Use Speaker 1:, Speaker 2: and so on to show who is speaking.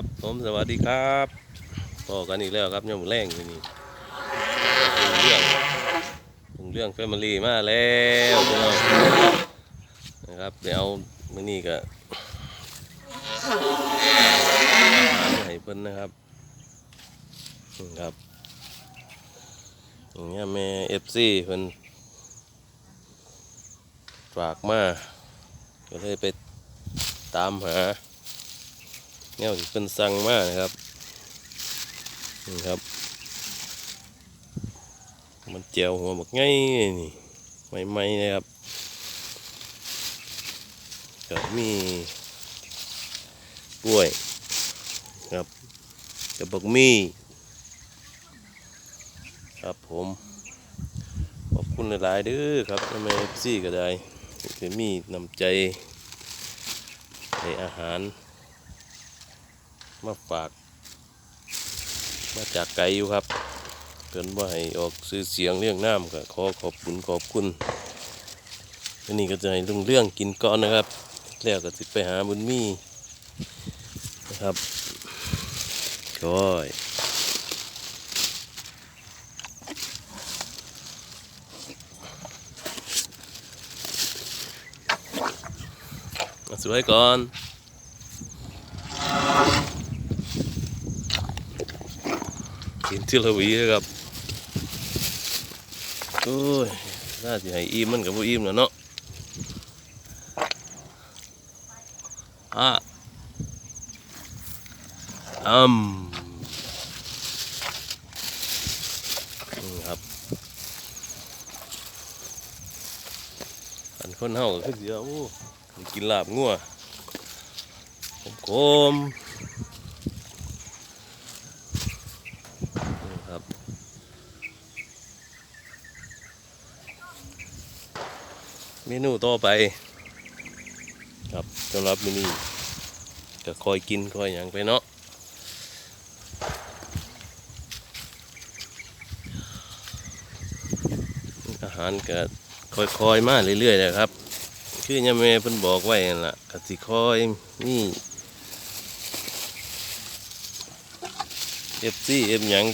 Speaker 1: บผมสวัสดีครับต่อกันอีกแล้วครับยามแรงนี่นี่ปรุงเรื่องปรุงเรื่องแฟมิลี่มาแล้วนะครับเดี๋ยวมื้อนี้ก็ให้เพิ่นนะครับนะครับอย่างเงี้ยแม่เอฟซีเพิ่นฝากมาก็เลยไปตามหา แนวที่เป็นสั่งมากนะครับนี่ครับ มันเจียวหัวบักไงนี่ใหม่ๆนะครับก็มีกล้วยครับกับบักมี่ครับผมขอบคุณหลายๆด้อครับแม่ซี่ก็ได้ที่มีน้ำใจในอาหาร มาฝาก มาจากไกลอยู่ครับเกินว่าให้ออกซื้อเสียงเรื่องน้ำก็ขอขอบคุณขอบคุณอันนี้ก็จะให้ลุงเรื่องกินก่อนนะครับ แล้วก็สิไปหาบุญมีนะครับก้อยมาสวยก่อน กินทีละวีเลยครับโอ้ยน่าจะให้อิ่มมันกับผู้อิ่มแล้วเนาะอะอืมครับอันคนเฮาก็คือเดียวโอ้กินลาบงัวขมๆ นี่ครับ เมนูต่อไป ครับสำหรับมินี่ก็คอยกินคอยอย่างไปเนาะอาหารก็คอยๆมาเรื่อยๆนะครับ คือยังแม่เพิ่นบอกไว้นั่นล่ะก็สิคอยนี่เอฟซีเอฟหยัง